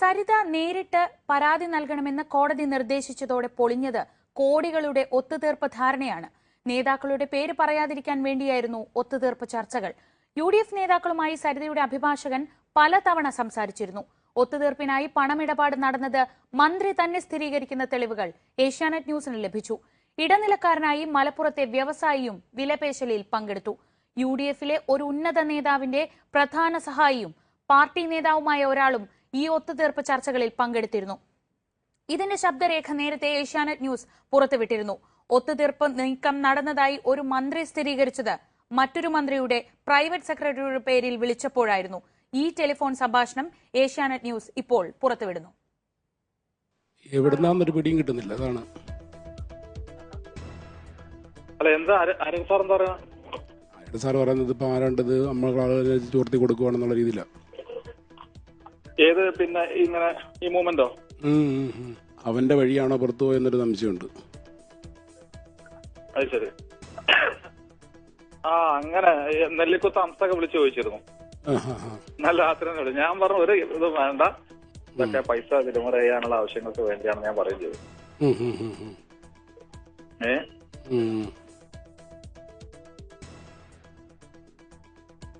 സരിത നേരിട്ട് പരാതി നൽകണമെന്ന് കോടതി നിർദ്ദേശിച്ചതോടെ പൊളിഞ്ഞത് കോടികളുടെ ഒത്തുതീർപ്പ് ധാരണയാണ്. നേതാക്കളുടെ പേര് പറയാതിരിക്കാൻ വേണ്ടിയായിരുന്നു ഒത്തുതീർപ്പ് ചർച്ചകൾ. യു ഡി എഫ് നേതാക്കളുമായി സരിതയുടെ അഭിഭാഷകൻ പലതവണ സംസാരിച്ചിരുന്നു. ഒത്തുതീർപ്പിനായി പണമിടപാട് നടന്നത് മന്ത്രി തന്നെ സ്ഥിരീകരിക്കുന്ന തെളിവുകൾ ഏഷ്യാനെറ്റ് ന്യൂസിന് ലഭിച്ചു. ഇടനിലക്കാരനായി മലപ്പുറത്തെ വ്യവസായിയും വിലപേശലിൽ പങ്കെടുത്തു. യു ഡി എഫിലെ ഒരു ഉന്നത നേതാവിന്റെ പ്രധാന സഹായിയും പാർട്ടി നേതാവുമായ ഒരാളും ഈ ഒത്തുതീർപ്പ് ചർച്ചകളിൽ പങ്കെടുത്തിരുന്നു. ഇതിന്റെ ശബ്ദരേഖ നേരത്തെ ഏഷ്യാനെറ്റ് ന്യൂസ് പുറത്തുവിട്ടിരുന്നു. ഒത്തുതീർപ്പ് നീക്കം നടന്നതായി ഒരു മന്ത്രി സ്ഥിരീകരിച്ചത് മറ്റൊരു മന്ത്രിയുടെ പ്രൈവറ്റ് സെക്രട്ടറിയുടെ പേരിൽ വിളിച്ചപ്പോഴായിരുന്നു. ഈ ടെലിഫോൺ സംഭാഷണം ഏഷ്യാനെറ്റ് ന്യൂസ് ഇപ്പോൾ പുറത്തുവിടുന്നു. എവിടുന്നാന്നൊരു പിടിയും കിട്ടുന്നില്ല അതാണ്. അല്ല എന്താ സാർ എന്താ പറയുന്നത് സാർ പറയുന്നത്? ഇപ്പം ആരാണ്ടത് നമ്മളെ ചോർത്തി കൊടുക്കുവാണെന്നുള്ള രീതിയിലാണ് ഏത് പിന്നെ ഇങ്ങനെ ഈ മൂമെന്റോ അവന്റെ വഴിയാണോ പുറത്തു പോയെന്നൊരു സംശയമുണ്ട്. അത് ശരി. ആ അങ്ങനെ നെല്ലിക്കുത്ത് അംസൊക്കെ വിളിച്ചു ചോദിച്ചിരുന്നു. നല്ല വിളിച്ചു. ഞാൻ പറഞ്ഞു ഒരു ഇത് വേണ്ട. ഇതൊക്കെ പൈസ തിരുമുറ ചെയ്യാനുള്ള ആവശ്യങ്ങൾക്ക് വേണ്ടിയാണ് ഞാൻ പറയുന്നത്. ചെയ്തത്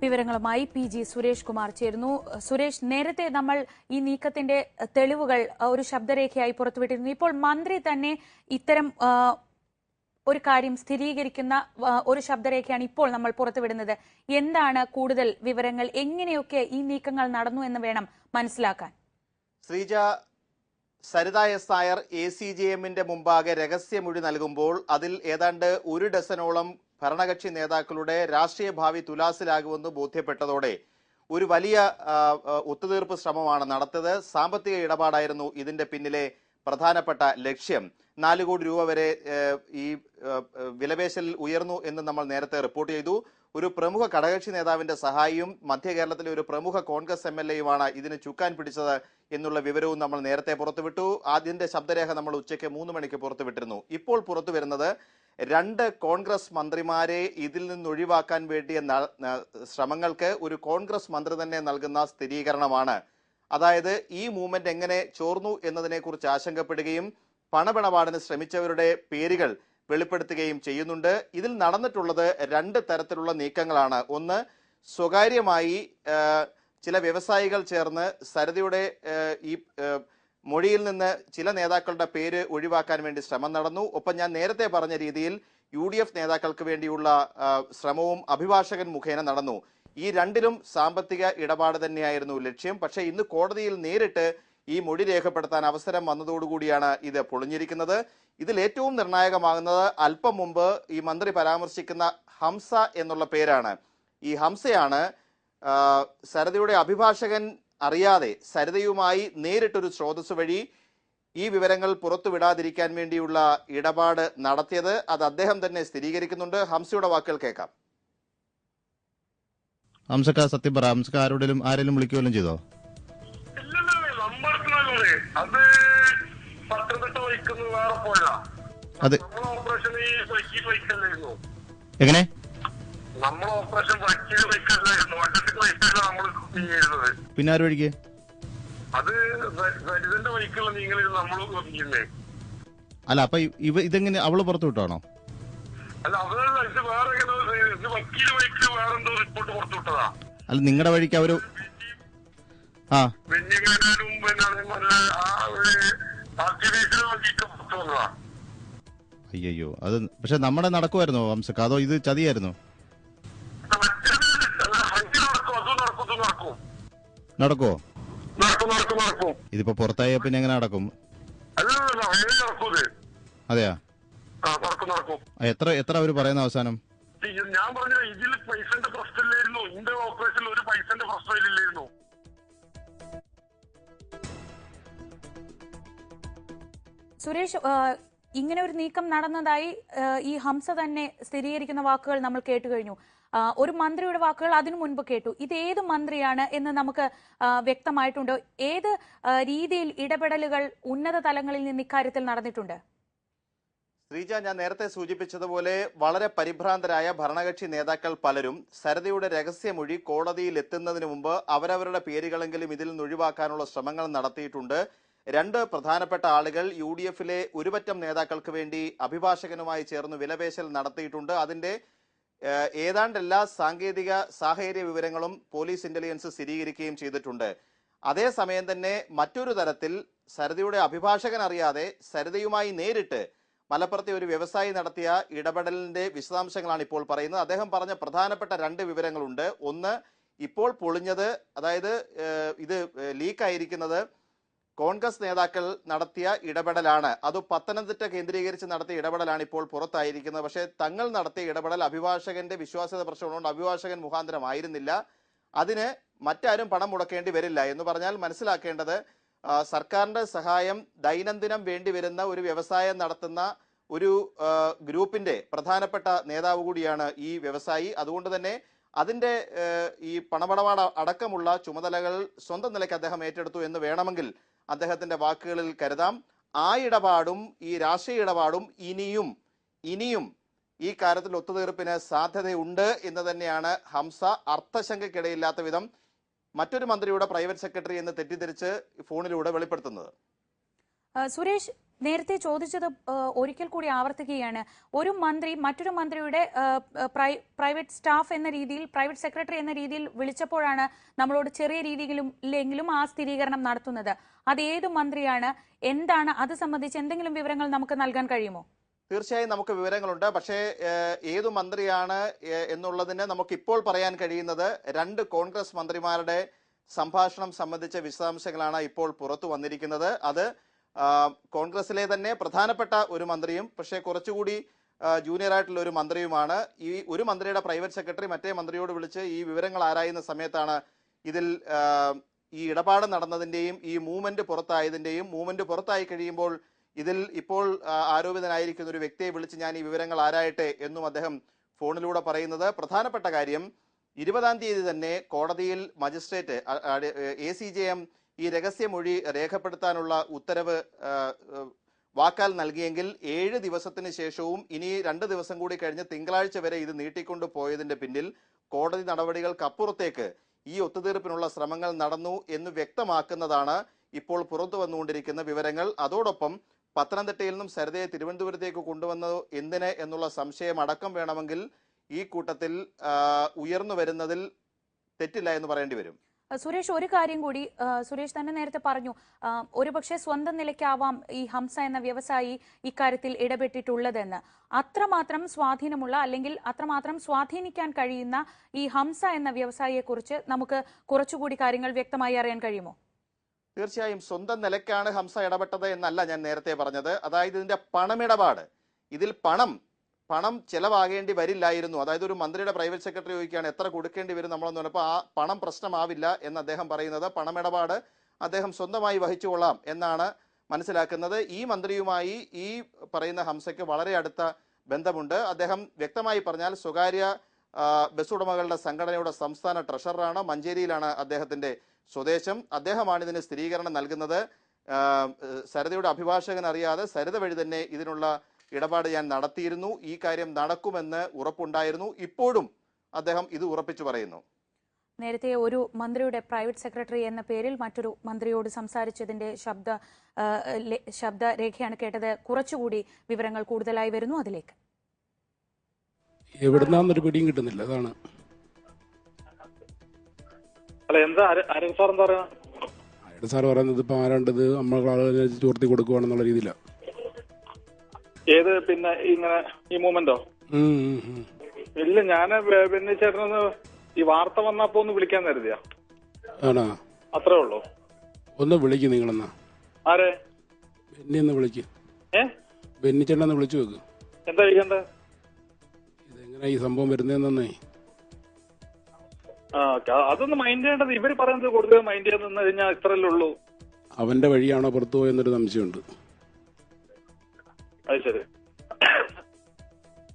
വിവരങ്ങളുമായി പി ജി സുരേഷ് കുമാർ ചേരുന്നു. സുരേഷ് നേരത്തെ നമ്മൾ ഈ നീക്കത്തിന്റെ തെളിവുകൾ ഒരു ശബ്ദരേഖയായി പുറത്തുവിട്ടിരുന്നു. ഇപ്പോൾ മന്ത്രി തന്നെ ഇത്തരം ഒരു കാര്യം സ്ഥിരീകരിക്കുന്ന ഒരു ശബ്ദരേഖയാണ് ഇപ്പോൾ നമ്മൾ പുറത്തുവിടുന്നത്. എന്താണ് കൂടുതൽ വിവരങ്ങൾ? എങ്ങനെയൊക്കെ ഈ നീക്കങ്ങൾ നടന്നു എന്ന് വേണം മനസ്സിലാക്കാൻ? Sreeja Saritha S Nair A C G എമ്മിന്റെ മുമ്പാകെ രഹസ്യമൊഴി നൽകുമ്പോൾ അതിൽ ഏതാണ്ട് ഒരു ഡസനോളം ഭരണകക്ഷി നേതാക്കളുടെ രാഷ്ട്രീയ ഭാവി തുലാസിലാകുമെന്ന് ബോധ്യപ്പെട്ടതോടെ ഒരു വലിയ ഒത്തുതീർപ്പ് ശ്രമമാണ് നടത്തിയത്. സാമ്പത്തിക ഇടപാടായിരുന്നു ഇതിന്റെ പിന്നിലെ പ്രധാനപ്പെട്ട ലക്ഷ്യം. നാല് കോടി രൂപ വരെ ഈ വിലപേശലിൽ ഉയർന്നു എന്ന് നമ്മൾ നേരത്തെ റിപ്പോർട്ട് ചെയ്തു. ഒരു പ്രമുഖ ഘടകകക്ഷി നേതാവിന്റെ സഹായിയും മധ്യ കേരളത്തിലെ ഒരു പ്രമുഖ കോൺഗ്രസ് എം എൽ എയുമാണ് ഇതിന് ചുക്കാൻ പിടിച്ചത് എന്നുള്ള വിവരവും നമ്മൾ നേരത്തെ പുറത്തുവിട്ടു. ആദ്യന്റെ ശബ്ദരേഖ നമ്മൾ ഉച്ചയ്ക്ക് മൂന്ന് മണിക്ക് പുറത്തുവിട്ടിരുന്നു. ഇപ്പോൾ പുറത്തു വരുന്നത് രണ്ട് കോൺഗ്രസ് മന്ത്രിമാരെ ഇതിൽ നിന്ന് ഒഴിവാക്കാൻ വേണ്ടിയ ശ്രമങ്ങൾക്ക് ഒരു കോൺഗ്രസ് മന്ത്രി തന്നെ നൽകുന്ന സ്ഥിരീകരണമാണ്. അതായത് ഈ മൂവ്മെന്റ് എങ്ങനെ ചോർന്നു എന്നതിനെക്കുറിച്ച് ആശങ്കപ്പെടുകയും പണപിടപാടിന് ശ്രമിച്ചവരുടെ പേരുകൾ വെളിപ്പെടുത്തുകയും ചെയ്യുന്നുണ്ട്. ഇതിൽ നടന്നിട്ടുള്ളത് രണ്ട് തരത്തിലുള്ള നീക്കങ്ങളാണ്. ഒന്ന് സ്വകാര്യമായി ചില വ്യവസായികൾ ചേർന്ന് സരിതയുടെ ഈ മൊഴിയിൽ നിന്ന് ചില നേതാക്കളുടെ പേര് ഒഴിവാക്കാൻ വേണ്ടി ശ്രമം നടന്നു. ഒപ്പം ഞാൻ നേരത്തെ പറഞ്ഞ രീതിയിൽ യു ഡി എഫ് നേതാക്കൾക്ക് വേണ്ടിയുള്ള ശ്രമവും അഭിഭാഷകൻ മുഖേന നടന്നു. ഈ രണ്ടിലും സാമ്പത്തിക ഇടപാട് തന്നെയായിരുന്നു ലക്ഷ്യം. പക്ഷേ ഇന്ന് കോടതിയിൽ നേരിട്ട് ഈ മൊഴി രേഖപ്പെടുത്താൻ അവസരം വന്നതോടുകൂടിയാണ് ഇത് പൊളിഞ്ഞിരിക്കുന്നത്. ഇതിൽ ഏറ്റവും നിർണായകമാകുന്നത് അല്പം മുമ്പ് ഈ മന്ത്രി പരാമർശിക്കുന്ന ഹംസ എന്നുള്ള പേരാണ്. ഈ ഹംസയാണ് സരതയുടെ അഭിഭാഷകൻ അറിയാതെ സരിതയുമായി നേരിട്ടൊരു സ്രോതസ് വഴി ഈ വിവരങ്ങൾ പുറത്തുവിടാതിരിക്കാൻ വേണ്ടിയുള്ള ഇടപാട് നടത്തിയത് അത് അദ്ദേഹം തന്നെ സ്ഥിരീകരിക്കുന്നുണ്ട്. ഹംസയുടെ വാക്കുകൾ കേൾക്കാം. ഹംസക്ക സത്യം പറ. ഹംസക്ക ആരോടെങ്കിലും ആരെങ്കിലും വിളിക്കുകയും ചെയ്തോ? അതെ എങ്ങനെ? നമ്മളെ ഓപ്പറേഷൻ വക്കീൽ നമ്മൾ ചെയ്യുന്നത്. പിന്നെ ആര് വഴിക്ക്? അത് ദരിദ്രന്റെ വഹിക്കുള്ള നീങ്ങളിൽ നമ്മൾ അല്ല അപ്പൊ ഇവ ഇതെങ്ങനെ അവൾ പുറത്തു വിട്ടാണോ? അല്ല അവരല്ല ഇത് വേറെ വക്കീൽ വേറെന്തോ റിപ്പോർട്ട് പുറത്തു വിട്ടതാ. അല്ല നിങ്ങളുടെ വഴിക്ക് അവർ ആ. വെഞ്ഞങ്ങാനും പിന്നെ അതേപോലെ ആ പുറത്തു വന്നതാ. അയ്യോ അത് പക്ഷെ നമ്മുടെ നടക്കുമായിരുന്നോ വംശക്ക്? അതോ ഇത് ചതിയായിരുന്നോ? നടക്കുവോ? നടക്കും നടക്കും നടക്കും. ഇതിപ്പോ പുറത്തായ പിന്നെ എങ്ങനെ നടക്കും? അതെയാ? ആ നടക്കും നടക്കും. എത്ര എത്ര അവർ പറയുന്ന അവസാനം? ഞാൻ പറഞ്ഞ ഇതിൽ പൈസന്റെ പ്രശ്നമില്ലായിരുന്നു. ഇന്റെ ഓപ്പറേഷനിൽ ഒരു പൈസന്റെ പ്രശ്നമില്ലായിരുന്നു. സുരേഷ് ഇങ്ങനെ ഒരു നീക്കം നടന്നതായി ഈ ഹംസ തന്നെ സ്ഥിരീകരിക്കുന്ന വാക്കുകൾ നമ്മൾ കേട്ടു കഴിഞ്ഞു ആ, ഒരു മന്ത്രിയുടെ വാക്കുകൾ അതിനു മുൻപ് കേട്ടു. ഇത് ഏത് മന്ത്രിയാണ് എന്ന് നമുക്ക് വ്യക്തമായിട്ടുണ്ട്. ഏത് രീതിയിൽ ഇടപെടലുകൾ ഉന്നത തലങ്ങളിൽ നിന്ന് ഇക്കാര്യത്തിൽ നടന്നിട്ടുണ്ട്? ശ്രീജ ഞാൻ നേരത്തെ സൂചിപ്പിച്ചതുപോലെ വളരെ പരിഭ്രാന്തരായ ഭരണകക്ഷി നേതാക്കൾ പലരും സരതയുടെ രഹസ്യമൊഴി കോടതിയിൽ എത്തുന്നതിന് മുമ്പ് അവരവരുടെ പേരുകളെങ്കിലും ഇതിൽ നിന്ന് ഒഴിവാക്കാനുള്ള ശ്രമങ്ങൾ നടത്തിയിട്ടുണ്ട്. രണ്ട് പ്രധാനപ്പെട്ട ആളുകൾ യു ഡി എഫിലെ ഒരുപറ്റം നേതാക്കൾക്ക് വേണ്ടി അഭിഭാഷകനുമായി ചേർന്ന് വിലപേശൽ നടത്തിയിട്ടുണ്ട്. അതിന്റെ ഏതാണ്ട് എല്ലാ സാങ്കേതിക സാഹചര്യ വിവരങ്ങളും പോലീസ് ഇന്റലിജൻസ് സ്ഥിരീകരിക്കുകയും ചെയ്തിട്ടുണ്ട്. അതേസമയം തന്നെ മറ്റൊരു തരത്തിൽ സരിതയുടെ അഭിഭാഷകൻ അറിയാതെ സരിതയുമായി നേരിട്ട് മലപ്പുറത്തെ ഒരു വ്യവസായി നടത്തിയ ഇടപെടലിന്റെ വിശദാംശങ്ങളാണ് ഇപ്പോൾ പറയുന്നത്. അദ്ദേഹം പറഞ്ഞ പ്രധാനപ്പെട്ട രണ്ട് വിവരങ്ങളുണ്ട്. ഒന്ന് ഇപ്പോൾ പൊളിഞ്ഞത് അതായത് ഇത് ലീക്കായിരിക്കുന്നത് കോൺഗ്രസ് നേതാക്കൾ നടത്തിയ ഇടപെടലാണ്. അത് പത്തനംതിട്ട കേന്ദ്രീകരിച്ച് നടത്തിയ ഇടപെടലാണ് ഇപ്പോൾ പുറത്തായിരിക്കുന്നത്. പക്ഷേ തങ്ങൾ നടത്തിയ ഇടപെടൽ അഭിഭാഷകന്റെ വിശ്വാസ്യത പ്രശ്നമുള്ളതുകൊണ്ട് അഭിഭാഷകൻ മുഖാന്തരമായിരുന്നില്ല അതിന് മറ്റാരും പണം മുടക്കേണ്ടി വരില്ല. എന്ന് പറഞ്ഞാൽ മനസ്സിലാക്കേണ്ടത് സർക്കാരിന്റെ സഹായം ദൈനംദിനം വേണ്ടി വരുന്ന ഒരു വ്യവസായം നടത്തുന്ന ഒരു ഗ്രൂപ്പിന്റെ പ്രധാനപ്പെട്ട നേതാവ് കൂടിയാണ് ഈ വ്യവസായി. അതുകൊണ്ട് തന്നെ അതിന്റെ ഈ പണമടപാട് അടക്കമുള്ള ചുമതലകൾ സ്വന്തം നിലയ്ക്ക് അദ്ദേഹം ഏറ്റെടുത്തു എന്ന് വേണമെങ്കിൽ അദ്ദേഹത്തിന്റെ വാക്കുകളിൽ കരുതാം. ആ ഇടപാടും ഈ രാഷ്ട്രീയ ഇടപാടും ഇനിയും ഇനിയും ഈ കാര്യത്തിൽ ഒത്തുതീർപ്പിന് സാധ്യതയുണ്ട് എന്ന് തന്നെയാണ് ഹംസ അർത്ഥശങ്കയ്ക്കിടയില്ലാത്ത വിധം മറ്റൊരു മന്ത്രിയുടെ പ്രൈവറ്റ് സെക്രട്ടറി എന്ന് തെറ്റിദ്ധരിച്ച് ഫോണിലൂടെ വെളിപ്പെടുത്തുന്നത്. സുരേഷ് നേരത്തെ ചോദിച്ചത് ഒരിക്കൽ കൂടി ആവർത്തിക്കുകയാണ്. ഒരു മന്ത്രി മറ്റൊരു മന്ത്രിയുടെ പ്രൈവറ്റ് സ്റ്റാഫ് എന്ന രീതിയിൽ പ്രൈവറ്റ് സെക്രട്ടറി എന്ന രീതിയിൽ വിളിച്ചപ്പോഴാണ് നമ്മളോട് ചെറിയ രീതിയിലും ഇല്ലെങ്കിലും ആ സ്ഥിരീകരണം നടത്തുന്നത്. അത് ഏത് മന്ത്രിയാണ്? എന്താണ്? അത് സംബന്ധിച്ച് എന്തെങ്കിലും വിവരങ്ങൾ നമുക്ക് നൽകാൻ കഴിയുമോ? തീർച്ചയായും നമുക്ക് വിവരങ്ങളുണ്ട്. പക്ഷേ ഏതു മന്ത്രിയാണ് എന്നുള്ളതിന് നമുക്ക് ഇപ്പോൾ പറയാൻ കഴിയുന്നത് രണ്ട് കോൺഗ്രസ് മന്ത്രിമാരുടെ സംഭാഷണം സംബന്ധിച്ച വിശദാംശങ്ങളാണ് ഇപ്പോൾ പുറത്തു വന്നിരിക്കുന്നത്. അത് കോൺഗ്രസിലെ തന്നെ പ്രധാനപ്പെട്ട ഒരു മന്ത്രിയും പക്ഷേ കുറച്ചുകൂടി ജൂനിയർ ആയിട്ടുള്ള ഒരു മന്ത്രിയുമാണ്. ഈ ഒരു മന്ത്രിയുടെ പ്രൈവറ്റ് സെക്രട്ടറി മറ്റേ മന്ത്രിയോട് വിളിച്ച് ഈ വിവരങ്ങൾ ആരായുന്ന സമയത്താണ് ഇതിൽ ഈ ഇടപാട് നടന്നതിന്റെയും ഈ മൂവ്മെന്റ് പുറത്തായതിന്റെയും മൂവ്മെന്റ് പുറത്തായി കഴിയുമ്പോൾ ഇതിൽ ഇപ്പോൾ ആരോപിതനായിരിക്കുന്ന ഒരു വ്യക്തിയെ വിളിച്ച് ഞാൻ ഈ വിവരങ്ങൾ ആരായട്ടെ എന്നും അദ്ദേഹം ഫോണിലൂടെ പറയുന്നത്. പ്രധാനപ്പെട്ട കാര്യം ഇരുപതാം തീയതി തന്നെ കോടതിയിൽ magistrate A C J M ഈ രഹസ്യമൊഴി രേഖപ്പെടുത്താനുള്ള ഉത്തരവ് വാക്കാൽ നൽകിയെങ്കിൽ ഏഴ് ദിവസത്തിന് ശേഷവും ഇനി രണ്ട് ദിവസം കൂടി കഴിഞ്ഞ് തിങ്കളാഴ്ച വരെ ഇത് നീട്ടിക്കൊണ്ടു പോയതിന്റെ പിന്നിൽ കോടതി നടപടികൾക്കപ്പുറത്തേക്ക് ഈ ഒത്തുതീർപ്പിനുള്ള ശ്രമങ്ങൾ നടന്നു എന്ന് വ്യക്തമാക്കുന്നതാണ് ഇപ്പോൾ പുറത്തു വന്നുകൊണ്ടിരിക്കുന്ന വിവരങ്ങൾ. അതോടൊപ്പം പത്തനംതിട്ടയിൽ നിന്നും സരിതയെ തിരുവനന്തപുരത്തേക്ക് കൊണ്ടുവന്നത് എന്തിന് എന്നുള്ള സംശയം അടക്കം വേണമെങ്കിൽ ഈ കൂട്ടത്തിൽ ഉയർന്നു വരുന്നതിൽ തെറ്റില്ല എന്ന് പറയേണ്ടി വരും. സുരേഷ് ഒരു കാര്യം കൂടി സുരേഷ് തന്നെ നേരത്തെ പറഞ്ഞു ഒരുപക്ഷെ സ്വന്തം നിലയ്ക്കാവാം ഈ ഹംസ എന്ന വ്യവസായി ഇക്കാര്യത്തിൽ ഇടപെട്ടിട്ടുള്ളതെന്ന്. അത്രമാത്രം സ്വാധീനമുള്ള അല്ലെങ്കിൽ അത്രമാത്രം സ്വാധീനിക്കാൻ കഴിയുന്ന ഈ ഹംസ എന്ന വ്യവസായിയെക്കുറിച്ച് നമുക്ക് കുറച്ചുകൂടി കാര്യങ്ങൾ വ്യക്തമായി അറിയാൻ കഴിയുമോ? തീർച്ചയായും സ്വന്തം നിലയ്ക്കാണ് ഹംസ ഇടപെട്ടത് എന്നല്ല ഞാൻ നേരത്തെ പറഞ്ഞത്. അതായത് ഇതിന്റെ പണമിടപാട്. ഇതിൽ പണം പണം ചിലവാകേണ്ടി വരില്ലായിരുന്നു. അതായത് ഒരു മന്ത്രിയുടെ പ്രൈവറ്റ് സെക്രട്ടറി ചോദിക്കുകയാണ് എത്ര കൊടുക്കേണ്ടി വരും? നമ്മളെന്ന് പറഞ്ഞപ്പോൾ ആ പണം പ്രശ്നമാവില്ല എന്ന് അദ്ദേഹം പറയുന്നത്. പണമിടപാട് അദ്ദേഹം സ്വന്തമായി വഹിച്ചുകൊള്ളാം എന്നാണ് മനസ്സിലാക്കുന്നത്. ഈ മന്ത്രിയുമായി ഈ പറയുന്ന ഹംസയ്ക്ക് വളരെ അടുത്ത ബന്ധമുണ്ട്. അദ്ദേഹം വ്യക്തമായി പറഞ്ഞാൽ സ്വകാര്യ ബസ് ഉടമകളുടെ സംഘടനയുടെ സംസ്ഥാന ട്രഷററാണ്. മഞ്ചേരിയിലാണ് അദ്ദേഹത്തിന്റെ സ്വദേശം. അദ്ദേഹമാണ് ഇതിന് സ്ഥിരീകരണം നൽകുന്നത്. സരിതയുടെ അഭിഭാഷകൻ അറിയാതെ സരിത വഴി തന്നെ ഇതിനുള്ള ഇടപാട് ഞാൻ നടത്തിയിരുന്നു. ഈ കാര്യം നടക്കുമെന്ന് ഉറപ്പുണ്ടായിരുന്നു. ഇപ്പോഴും അദ്ദേഹം ഇത് ഉറപ്പിച്ചു പറയുന്നു. നേരത്തെ ഒരു മന്ത്രിയുടെ പ്രൈവറ്റ് സെക്രട്ടറി എന്ന പേരിൽ മറ്റൊരു മന്ത്രിയോട് സംസാരിച്ചതിന്റെ ശബ്ദ ശബ്ദ രേഖയാണ് ശബ്ദരേഖയാണ് കേട്ടത്. കുറച്ചുകൂടി വിവരങ്ങൾ കൂടുതലായി വരുന്നു അതിലേക്ക്. എവിടുന്നാന്നൊരു പിടിയും കിട്ടുന്നില്ല. അതാണ്. അല്ല എന്താ? സാർ എന്താ പറയുന്നത് സാർ പറയുന്നത്? ഇപ്പം ആരാണ്ടത് നമ്മളെ ആളുകളെ ചോർത്തി കൊടുക്കുവാണെന്നുള്ള രീതിയിലാണ് ഏത് പിന്നെ ഇങ്ങനെ ഈ മൂമെന്റോ. ഇല്ല ഞാൻ പിന്നെ ചേട്ടനൊന്ന് ഈ വാർത്ത വന്നപ്പോ ഒന്ന് വിളിക്കാൻ കരുതിയാ. ആണോ? അത്രേ ഉള്ളൂ. ഒന്ന് വിളിക്ക് നിങ്ങളെന്നാ. ആരെ? ബെന്നി ഒന്ന് വിളിക്ക്. ഏ? ബെന്നിച്ചേട്ടൻ ഒന്ന് വിളിച്ചു വെക്ക് എന്താ ചെയ്യണ്ടേ ഇതെങ്ങനെ ഈ സംഭവം വരുന്നതെന്നേ ആ അതൊന്ന് മൈൻഡ് ചെയ്യേണ്ടത് ഇവർ പറയുന്നത് കൊടുക്കുക മൈൻഡ് ചെയ്യാൻ നിന്ന് കഴിഞ്ഞാൽ ഇത്രല്ലേ ഉള്ളൂ. അവന്റെ വഴിയാണോ പുറത്തു പോയെന്നൊരു സംശയമുണ്ട്. അത് ശരി.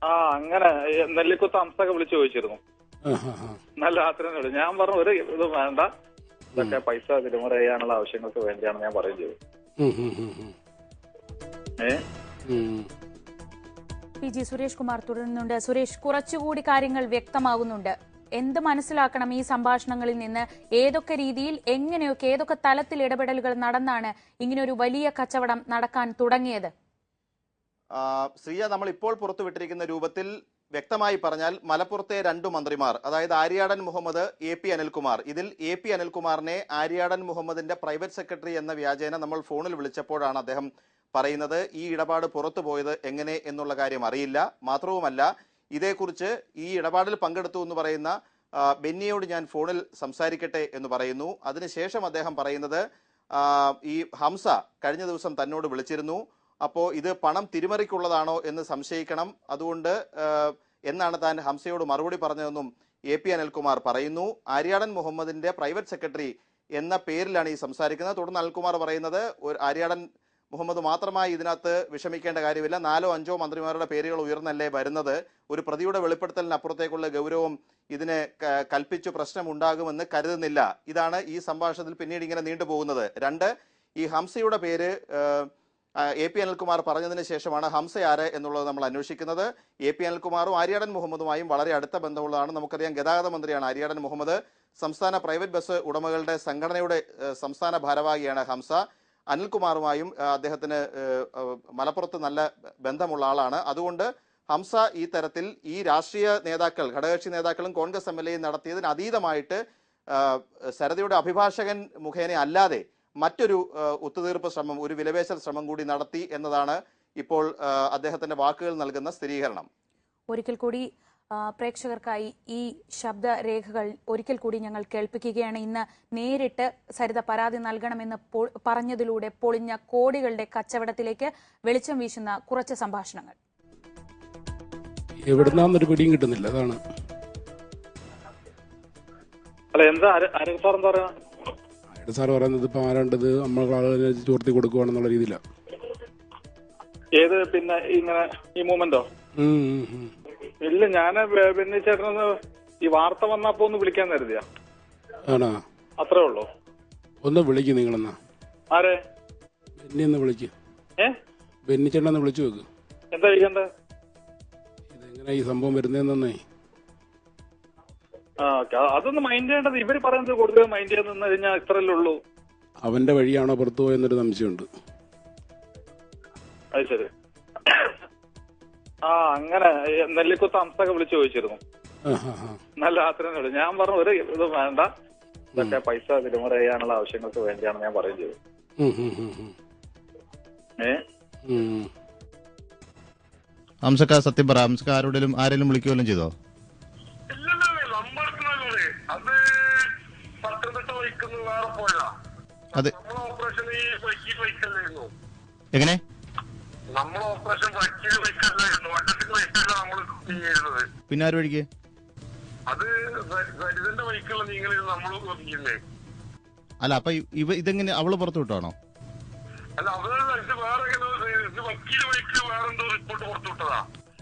ആ അങ്ങനെ നെല്ലിക്കുത്ത് അംസൊക്കെ വിളിച്ചു ചോദിച്ചിരുന്നു. നല്ല രാത്രി തന്നെ വിളിച്ചു. ഞാൻ പറഞ്ഞു ഒരു ഇത് വേണ്ട. ഇതൊക്കെ പൈസ തിരുമുറ ചെയ്യാനുള്ള ആവശ്യങ്ങൾക്ക് വേണ്ടിയാണ് ഞാൻ പറയുകയും ചെയ്തത്. ഏ? പി ജി സുരേഷ് കുമാർ തുടരുന്നുണ്ട്. സുരേഷ് കുറച്ചുകൂടി കാര്യങ്ങൾ വ്യക്തമാകുന്നുണ്ട് എന്ത് മനസ്സിലാക്കണം ഈ സംഭാഷണങ്ങളിൽ നിന്ന്? ഏതൊക്കെ രീതിയിൽ എങ്ങനെയൊക്കെ ഏതൊക്കെ തലത്തിൽ ഇടപെടലുകൾ നടന്നാണ് ഇങ്ങനെ ഒരു വലിയ കച്ചവടം നടക്കാൻ തുടങ്ങിയത്? ശ്രീയ നമ്മൾ ഇപ്പോൾ പുറത്തുവിട്ടിരിക്കുന്ന രൂപത്തിൽ വ്യക്തമായി പറഞ്ഞാൽ മലപ്പുറത്തെ രണ്ടു മന്ത്രിമാർ അതായത് ആര്യാടൻ മുഹമ്മദ് എ പി അനിൽകുമാർ. ഇതിൽ എ പി അനിൽകുമാറിനെ ആര്യാടൻ മുഹമ്മദിന്റെ പ്രൈവറ്റ് സെക്രട്ടറി എന്ന വ്യാജേന നമ്മൾ ഫോണിൽ വിളിച്ചപ്പോഴാണ് അദ്ദേഹം പറയുന്നത് ഈ ഇടപാട് പുറത്തു പോയത് എങ്ങനെ എന്നുള്ള കാര്യം അറിയില്ല. മാത്രവുമല്ല ഇതേക്കുറിച്ച് ഈ ഇടപാടിൽ പങ്കെടുത്തു എന്ന് പറയുന്ന ബെന്നിയോട് ഞാൻ ഫോണിൽ സംസാരിക്കട്ടെ എന്ന് പറയുന്നു. അതിനുശേഷം അദ്ദേഹം പറയുന്നത് ഈ ഹംസ കഴിഞ്ഞ ദിവസം തന്നോട് വിളിച്ചിരുന്നു. അപ്പോൾ ഇത് പണം തിരിമറിക്കുള്ളതാണോ എന്ന് സംശയിക്കണം. അതുകൊണ്ട് എന്നാണ് താൻ ഹംസയോട് മറുപടി പറഞ്ഞതെന്നും എ പി അനിൽകുമാർ പറയുന്നു. ആര്യാടൻ മുഹമ്മദിന്റെ പ്രൈവറ്റ് സെക്രട്ടറി എന്ന പേരിലാണ് ഈ സംസാരിക്കുന്നത്. തുടർന്ന് അനിൽകുമാർ പറയുന്നത് ഒരു ആര്യാടൻ മുഹമ്മദ് മാത്രമായി ഇതിനകത്ത് വിഷമിക്കേണ്ട കാര്യമില്ല. നാലോ അഞ്ചോ മന്ത്രിമാരുടെ പേരുകൾ ഉയർന്നല്ലേ വരുന്നത്. ഒരു പ്രതിയുടെ വെളിപ്പെടുത്തലിന് അപ്പുറത്തേക്കുള്ള ഗൗരവം ഇതിന് കൽപ്പിച്ചു പ്രശ്നമുണ്ടാകുമെന്ന് കരുതുന്നില്ല. ഇതാണ് ഈ സംഭാഷണത്തിൽ പിന്നീട് ഇങ്ങനെ നീണ്ടുപോകുന്നത്. രണ്ട് ഈ ഹംസയുടെ പേര് എ പി അനിൽകുമാർ പറഞ്ഞതിന് ശേഷമാണ് ഹംസ ആര് എന്നുള്ളത് നമ്മൾ അന്വേഷിക്കുന്നത്. എ പി അനിൽകുമാറും ആര്യാടൻ മുഹമ്മദുമായും വളരെ അടുത്ത ബന്ധമുള്ളതാണ്. നമുക്കറിയാം ഗതാഗത മന്ത്രിയാണ് ആര്യാടൻ മുഹമ്മദ്. സംസ്ഥാന പ്രൈവറ്റ് ബസ് ഉടമകളുടെ സംഘടനയുടെ സംസ്ഥാന ഭാരവാഹിയാണ് ഹംസ. അനിൽകുമാറുമായും അദ്ദേഹത്തിന് മലപ്പുറത്ത് നല്ല ബന്ധമുള്ള ആളാണ്. അതുകൊണ്ട് ഹംസ ഈ തരത്തിൽ ഈ രാഷ്ട്രീയ നേതാക്കൾ ഘടകകക്ഷി നേതാക്കളും കോൺഗ്രസ് എം എൽ എയും നടത്തിയതിന് അതീതമായിട്ട് അഭിഭാഷകൻ മുഖേന അല്ലാതെ മറ്റൊരു ഒത്തുതീർപ്പ് ശ്രമം ഒരു വിലപേശൽ ശ്രമം കൂടി നടത്തി എന്നതാണ് ഇപ്പോൾ അദ്ദേഹത്തിന്റെ വാക്കുകൾ നൽകുന്ന സ്ഥിരീകരണം. ഒരിക്കൽ കൂടി പ്രേക്ഷകർക്കായി ഈ ശബ്ദരേഖകൾ ഒരിക്കൽ കൂടി ഞങ്ങൾ കേൾപ്പിക്കുകയാണ്. ഇന്ന് നേരിട്ട് സരിത പരാതി നൽകണമെന്ന് പറഞ്ഞതിലൂടെ പൊളിഞ്ഞ കോടികളുടെ കച്ചവടത്തിലേക്ക് വെളിച്ചം വീശുന്ന കുറച്ച് സംഭാഷണങ്ങൾ. എവിടുന്നാന്നൊരു പിടിയും കിട്ടുന്നില്ല അതാണ്. അല്ല എന്താ? ആരോഗ്യ സാർ എന്താ സാർ പറയുന്നത് ഇപ്പം ആരാണ്ടത് നമ്മൾ ആളുകളെ ചോർത്തി കൊടുക്കുവാണെന്നുള്ള രീതിയിലാണ് ഏത് പിന്നെ ഇങ്ങനെ ഈ മൂമെന്റോ. ഇല്ല ഞാൻ പിന്നെ ചേട്ടനൊന്ന് ഈ വാർത്ത വന്നപ്പോ ഒന്ന് വിളിക്കാൻ കരുതിയാ. ആണോ? അത്രേ ഉള്ളൂ. ഒന്ന് വിളിക്ക് നിങ്ങളെന്നാ. ആരെ? ബെന്നി ഒന്ന് വിളിക്ക്. ഏ? ബെന്നിച്ചേട്ടൻ ഒന്ന് വിളിച്ചു നോക്ക്. എന്താ വിളിക്കണ്ടേ ഇതെങ്ങനെ ഈ സംഭവം വരുന്നതെന്നേ ഓക്കെ അതൊന്ന് മൈൻഡ് ചെയ്യേണ്ടത് ഇവർ പറയുന്നത് കൂടുതൽ മൈൻഡ് ചെയ്ത് നിന്ന് കഴിഞ്ഞാൽ ഇത്രല്ലേ ഉള്ളൂ. അവന്റെ വഴിയാണോ പുറത്തു പോയെന്നൊരു സംശയമുണ്ട്. അത് ശരി. ആ അങ്ങനെ നെല്ലിക്കുത്ത് അംസൊക്കെ വിളിച്ചു ചോദിച്ചിരുന്നു. നല്ല രാത്രി ഞാൻ പറഞ്ഞു ഒരു ഇത് വേണ്ട. ഇതൊക്കെ പൈസ തിരുമുറ ചെയ്യാനുള്ള ആവശ്യങ്ങൾക്ക് വേണ്ടിയാണ് ഞാൻ പറയുകയും ചെയ്തത്. ഏ? ഉം. ഹംസക്ക സത്യം പറ. ഹംസക്ക ആരോടെങ്കിലും ആരെങ്കിലും വിളിക്കുകയും ചെയ്തോ ഇല്ലല്ലോ നമ്മൾക്ക് നല്ലത് അത് പത്തനംതിട്ട വഹിക്കുന്നത് വേറെ പോയതാ അത് നമ്മളെ ഓപ്പറേഷൻ ഈ വൈക്കിൽ വഹിക്കല്ലായിരുന്നു എങ്ങനെ നമ്മളെ ഓപ്പറേഷൻ വൈക്കിൽ വഹിക്കല്ലായിരുന്നു വട്ടത്തിൽ വഹിക്കല്ല നമ്മൾ എങ്ങനെ? പിന്നെ ആര് വഴിക്ക്? അത് അല്ല അപ്പൊ ഇവ ഇതെങ്ങനെ അവൾ പുറത്തു വിട്ടാണോ?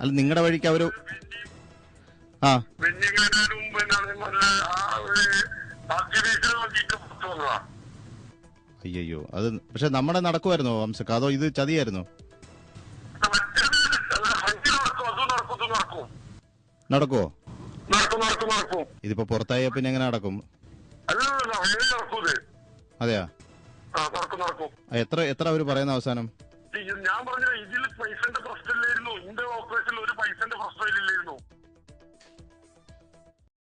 അല്ല നിങ്ങളുടെ വഴിക്ക് അവർ ആ. പിന്നെ അയ്യോ അത് പക്ഷെ നമ്മുടെ നടക്കുമായിരുന്നോ വംശക്ക്? അതോ ഇത് ചതിയായിരുന്നോ? നടക്കുവോ? നടക്കും നടക്കും നടക്കും ഇതിപ്പോ പുറത്തായ പിന്നെ എങ്ങനെ നടക്കും? അതെയാ? എത്ര എത്ര അവർ പറയുന്ന അവസാനം? ഞാൻ പറഞ്ഞ ഇതിൽ പൈസന്റെ